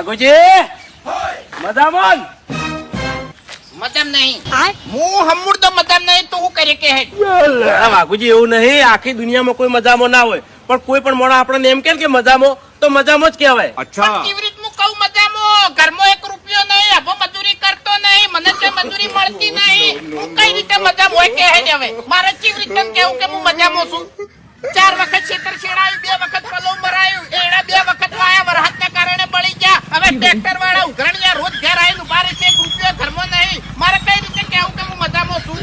વાઘુજી મજામાં? મતમ નહીં. હું હમુર તો મતમ નહીં તો હું કરી કે વાઘુજી એવું નહીં આખી દુનિયામાં કોઈ મજામાં ના હોય. પણ કોઈ પણ મોણા આપણને એમ કે કે મજામાં તો મજામાં જ કહેવાય. પણ કેવી રીતનું કહું મજામાં? ઘરમાં એક રૂપિયો નહીં અભો મજૂરી કરતો નહીં મને મજૂરી મળતી નહીં. હું કઈ રીતે મજામાં હોય કે હેડ હવે? મારે કેવી રીતે કેવું કે હું મજામાં છું? ચાર વખત છેતર છેડાયું બે વખત પલો મરાયું એડા બે વખત વાયા વરસાદના કારણે બળી ગયા હવે ટ્રેક્ટર વાળા ઉઘરણિયા રોજ ઘેર આવીને ઉભા રહેશે એક રૂપિયો ઘરમાં નહીં મારે કઈ રીતે કેવું કે હું મજામાં છું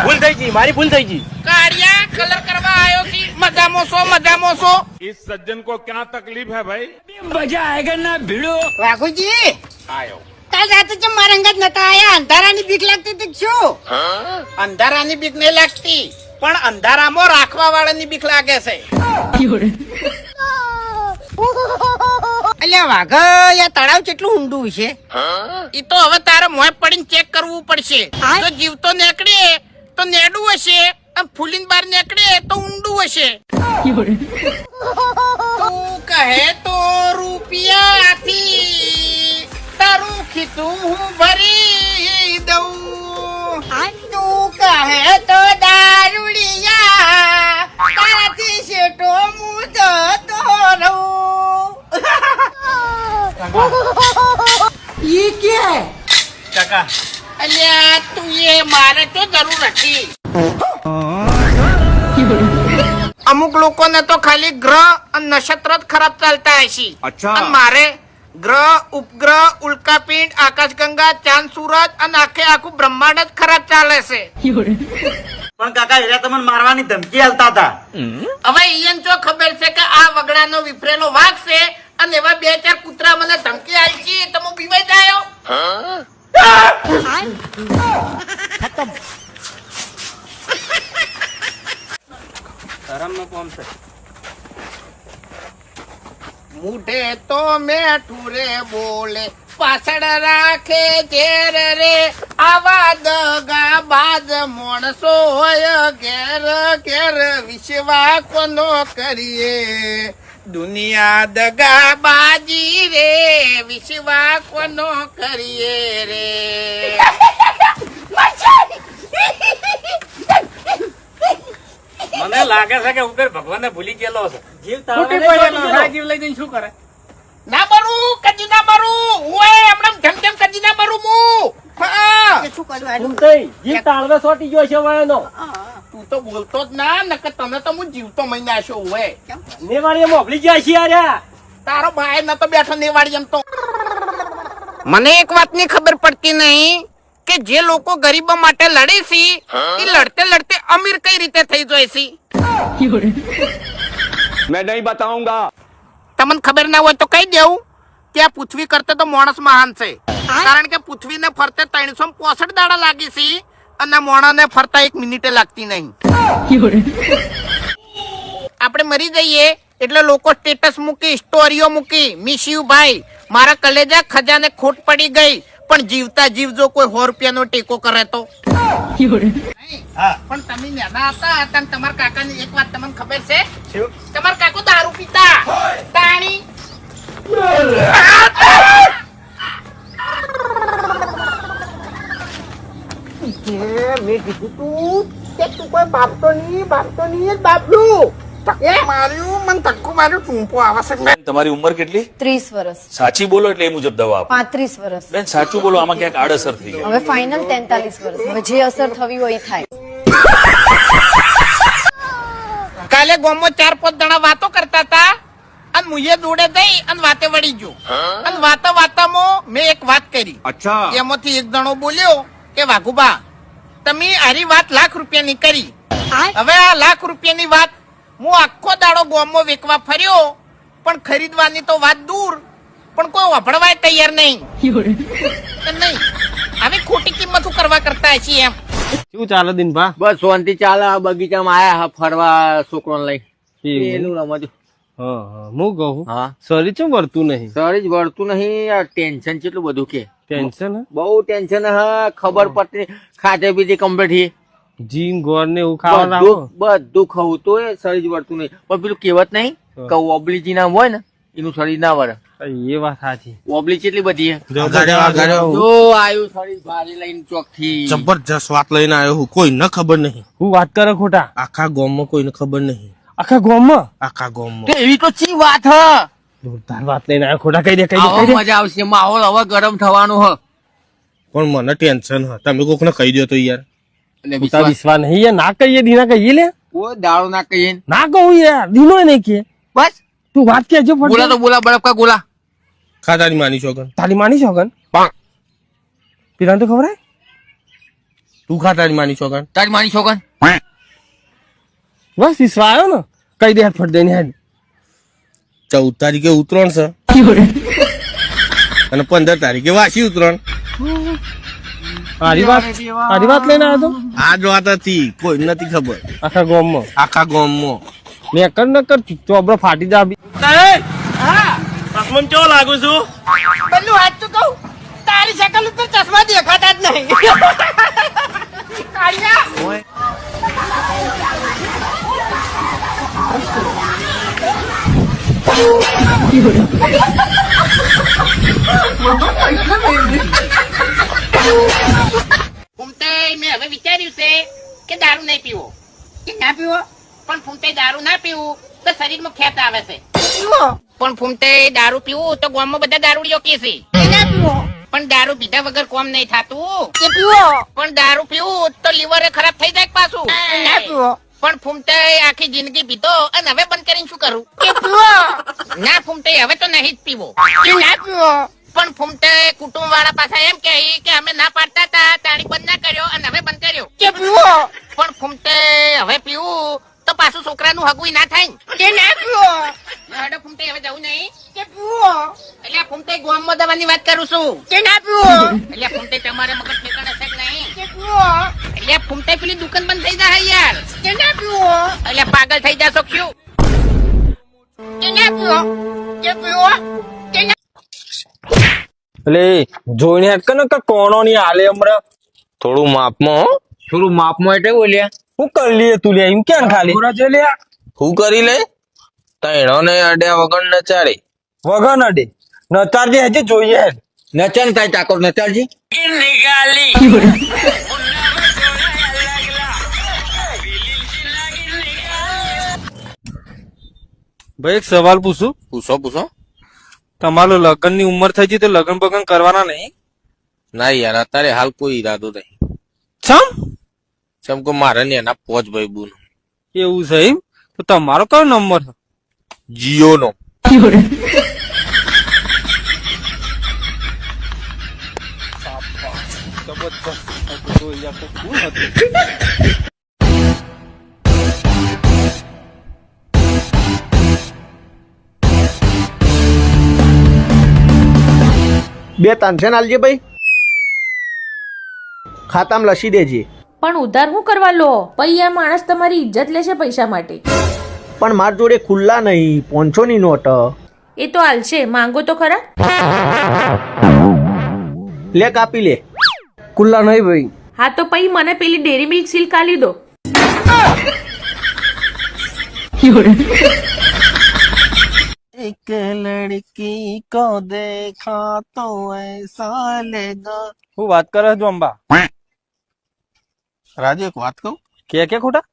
ભૂલ થઈ ગઈ મારી ભૂલ થઈ ગઈ કાળિયા કલર કરવા આવ્યો છે મજામાં છો મજામાં છો इस सज्जन को क्या तकलीफ है भाई વાઘુજી કાલ રાતે જેમ મારા અંગત નતા આયા અંધારાની બીક લાગતી હતી કે શું અંધારાની બીક નહીં લાગતી પણ અંધારામાં રાખવા વાળાની બીક લાગે છે અલ્યા વાઘ આ તળાવ કેટલું ઊંડું છે? ઈ તો હવે તારે મોય પડીને ચેક કરવું પડશે. જો જીવતો નીકળે તો નેડું હશે. અને ફૂલીને બહાર નીકળે તો ઊંડું હશે. તું કહે તો રૂપિયાથી તારું ખીચું હું ભરી દઉં. તું કહે તો દારૂડિયા તારાથી શેઠો હું જતો રહું કાકા. અલ્યા તું એ મારે તો જરૂર હતી અમુક લોકોને તો ખાલી ગ્રહ અને નક્ષત્ર જ ખરાબ ચાલતા હશે. અને મારે ગ્રહ ઉપગ્રહ ઉલ્કાપિંડ આકાશગંગા ચાંદ સૂરજ અને આખે આખું બ્રહ્માંડ જ ખરાબ ચાલે છે. પણ કાકા એરા તમને મારવાની ધમકી આલતા હતા. હવે ઈયન જો ખબર છે કે આ વગડાનો વિફરેલો વાઘ છે અને એવા બે ચાર કૂતરા મને ધમકી આવી છે, તો નો કોમ છે મુઢે તો મેઠું રે બોલે, પાછળ રાખે ઘેર રે. આવા દગા બાદ માણસો હોય, ઘેર ઘેર વિશ્વા કોનો કરીએ? દુનિયા દગા બાજી રે વિશ્વા કોનો કરીએ રે? મને લાગે છે કે ઉપર ભગવાનને ભૂલી ગયેલો છે. જીવ જીવ લઈ જઈને શું કરે? ના મરું કદી ના મરું. હું હમણાં ધમ ધમ કદી ના મરું હું. હા જીવ તાળવે સોટી ગયો છે વયનો તું તો બોલતો જ ના નકર તને તો હું જીવતો મહી નાખ્યો હોય નેવાડીએ મોકલી ગયા છીએ યાર તારો ભાઈ ન તો બેઠો નેવાડી એમ તો. મને એક વાતની ખબર પડતી નહીં કે જે લોકો ગરીબો માટે લડે છે એ લડતે લડતે અમીર કઈ રીતે થઈ જાય છે? મેં નહીં બતાઉંગા તમને ખબર ના હોય તો કહી દેવું કે આ પૃથ્વી કરતે તો માણસ મહાન છે. કારણ કે પૃથ્વીને ફરતે ત્રણસો પોસઠ દાડા લાગી છે અને મોણાને ફરતા એક મિનિટે લાગતી નહીં. આપણે મરી જઈએ એટલે લોકો સ્ટેટસ મૂકી સ્ટોરીઓ મૂકી મિસ યુ ભાઈ મારા કલેજા ખજાને ખોટ પડી ગઈ પણ જીવતા જીવ જો કોઈ સો રૂપિયાનો ટેકો કરે તો. પણ તમે નાના હતા હતા ને તમારા કાકાની એક વાત તમને ખબર છે? તમારા કાકો દારૂ પીતા. તમારી ઉંમર કેટલી? ત્રીસ વર્ષ સાચી બોલો એટલે એ મુજબ દવા પાંત્રીસ વર્ષ બેન સાચું બોલો આમાં ક્યાંક આડઅસર થઈ ગઈ. હવે ફાઇનલ તેતાલીસ વર્ષ હવે જે અસર થવી હોય થાય. કાલે ગોમો ચાર પાંચ જણા વાતો કરતા હતા અને મુજે જોડે જઈ અને વાતે વળી ગયો. અને વાતો વાતામાં મેં એક વાત કરી. અચ્છા. એમાંથી એક જણો બોલ્યો કે વાઘુબા તમે આરી વાત લાખ રૂપિયાની કરી. હવે આ લાખ રૂપિયાની વાત હું આખો દાડો ગોમમાં વેકવા ફર્યો પણ ખરીદવાની તો વાત દૂર પણ કોઈ વભળવાય તૈયાર નહીં. નહીં. આવી ખોટી કિંમતો કરવા કરતા છીએ એમ. શું ચાલે દિનભા? બસ શાંતિ ચાલે બગીચામાં આયા હા ફરવા છોકરો લઈ. એનું રમતું. હા હા. હું કહું હા. શરીર ચમ વળતું નહીં? સર જ વળતું નહીં આ ટેન્શન કેટલું બધું કે. ટેન્શન? બહુ ટેન્શન હા ખબર પડતી ખાધે ખાતે પીતે કમ્પ્લીટ જીન ગોળ ને એવું ખાવા બધું બધું ખાવું તો એ શરીર જ વળતું નહીં. પણ પેલું કહેવત નહીં કે ઓબલીજી નામ હોય ને એનું શરીર ના વળે. એ વાત સાચી. ઓબલી કેટલી બધી. જો આયુ શરીર ભારી લઈને ચોકથી. જબરજસ્ત વાત લઈને આવ્યો હું કોઈને ખબર નહીં. હું વાત કરે ખોટા. આખા ગામમાં કોઈને ખબર નહીં. આખા ગામમાં? આખા ગામમાં. એવી તો ચી વાત હ? જોરદાર વાત લઈને આવ્યો ખોટા કહી દે કહી દે મજા આવશે માહોલ હવે ગરમ થવાનો હ. પણ મને ટેન્શન હ. તમે કોકને કહી દો તો યાર. એટલે વિશ્વાસ વિશ્વાસ નહીં યાર ના કહીએ દીના કહીએ લે. ઓ દાળો ના કહીએ. ના કહું યાર દીનો નહીં કે. બસ. તું વાત કેજો બોલા ફટ તો બોલા બરફ કા ગોલા. ખાતાની માની છોગન તારી માની છોકન પેલા તો ખબર હે? તું ખાતાની માની છોગન તારી માની છોકન બસ આવ્યો ને. કઈ દે ફટ દઈને હેડ. ચૌદ તારીખે ઉતરણ છે. અને પંદર તારીખે વાસી ઉતરણ. મારી વાત મારી વાત લઈને આવ્યો તો? આ જ વાત હતી કોઈ નથી ખબર. આખા ગામમાં. આખા ગામમાં. મેં કર ન ચોબડો ફાટી જા બી. લક્ષ્મણ ચો લાગુ છું? પેલું સાચું કહું તારી શકલ ઉપર ચશ્મા દેખાતા જ નહીં. ફૂમતે મેં હવે વિચાર્યું છે કે દારૂ નહીં પીવો. કે ના પીવો? પણ ફૂમતે દારૂ ના પીવું તો શરીરમાં ખેત આવે છે. પણ ફૂમતે દારૂ પીવું તો ગામમાં બધા દારૂડિયો કે છે પણ દારૂ પીધા વગર કોમ નહીં થતું. પણ દારૂ પીવું તો લીવર ખરાબ થઈ જાય પાછું. પણ ફૂમતે આખી જિંદગી પીધો અને હવે બંધ કરીને શું કરું? ના ફૂમતે હવે તો નહીં જ પીવો. પણ ફૂમતે કુટુંબ વાળા પાસે એમ કે કે અમે ના પાડતા હતા તાણી બંધ ના કર્યો અને હવે બંધ કર્યો. પણ ફૂમતે હવે પીવું તો પાછું છોકરાનું હગુઈ ના થાય ના. હેડો ફૂમતે હવે જવું નહીં. એટલે ફૂમતે ગોમમાં દવાની વાત કરું છું. એટલે ફૂમટે તમારે મગજ ઠેકાણે છે કે નહીં એટલે ફૂમતે પેલી દુકાન બંધ થઈ જાય યાર એટલે પાગલ થઈ જશો ક્યું એટલે જોઈને હેડ ને કે કોણો ની હાલે હમણાં? થોડું માપમાં હો. થોડું માપમાં એટલે બોલ્યા હું કરી લે તું લે એમ કેમ ખાલી? હું કરી લે તૈણો ને અડ્યા વગર નચાડે. વગર અડે નચારજી નતારજી હજી જોઈએ નચાન તારી ટાકોર નચારજી ભાઈ એક સવાલ પૂછું? પૂછો પૂછો. તમારું લગ્નની ઉંમર થઈ ગઈ તો લગ્ન બગન કરવાના નહીં? ના યાર અત્યારે હાલ કોઈ ઈરાદો નહીં. છમ? ચમ કે મારે ને એના પોચ ભાઈ બુન. એવું છે એમ? તો તમારો કયો નંબર છે? જીઓ નો બે તાનસેન આલજે ભાઈ? ખાતામાં લસી દેજે. પણ ઉધાર શું કરવા લો? પૈયા આ માણસ તમારી ઇજ્જત લેશે પૈસા માટે. પણ માર જોડે ખુલ્લા નહીં પોંચોની નોટ. એ તો હાલશે માંગો તો ખરા. લે કાપી લે. ખુલ્લા નહીં ભાઈ. હા તો પછી મને પેલી ડેરી મિલ્ક સિલ્ક આલી દો. એક લડકી કો દેખા તો એસા લેગા હું વાત કરે જો અંબા? રાજુ એક વાત કહું? કે કે ખોટા?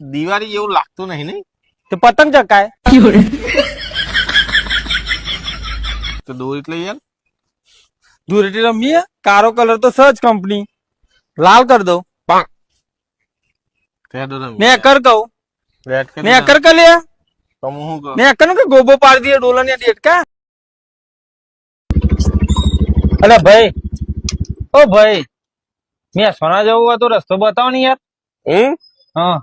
દિવાળી એવું લાગતું નહીં નહીં? તે પતંગ ચકાય. તો દોરી એટલે યાર? એટલે રમીએ. કારો કલર તો સજ કંપની. લાલ કર દો મેં કર કહું. મેં કર કર લે. ગોબો પાડી દે ડોલા ને ડેટ અરે ભાઈ ઓ ભાઈ મેં સોના જવું હોય તો રસ્તો બતાવો ને યાર. હા.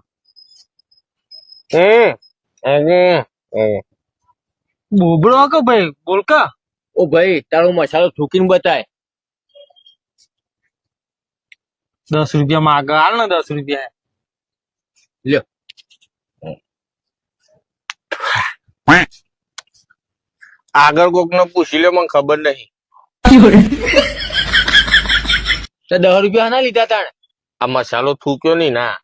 બોબડો કે ભાઈ બોલકા? ઓ ભાઈ તારો મસાલો થૂકીને બતાય. દસ રૂપિયા માં આગળ હાલ ને દસ રૂપિયા. લ્યો. આગળ કોક ને પૂછી લે, મને ખબર નહીં. દસ રૂપિયા ના લીધા તાણે. આ મસાલો થૂક્યો નહીં ના.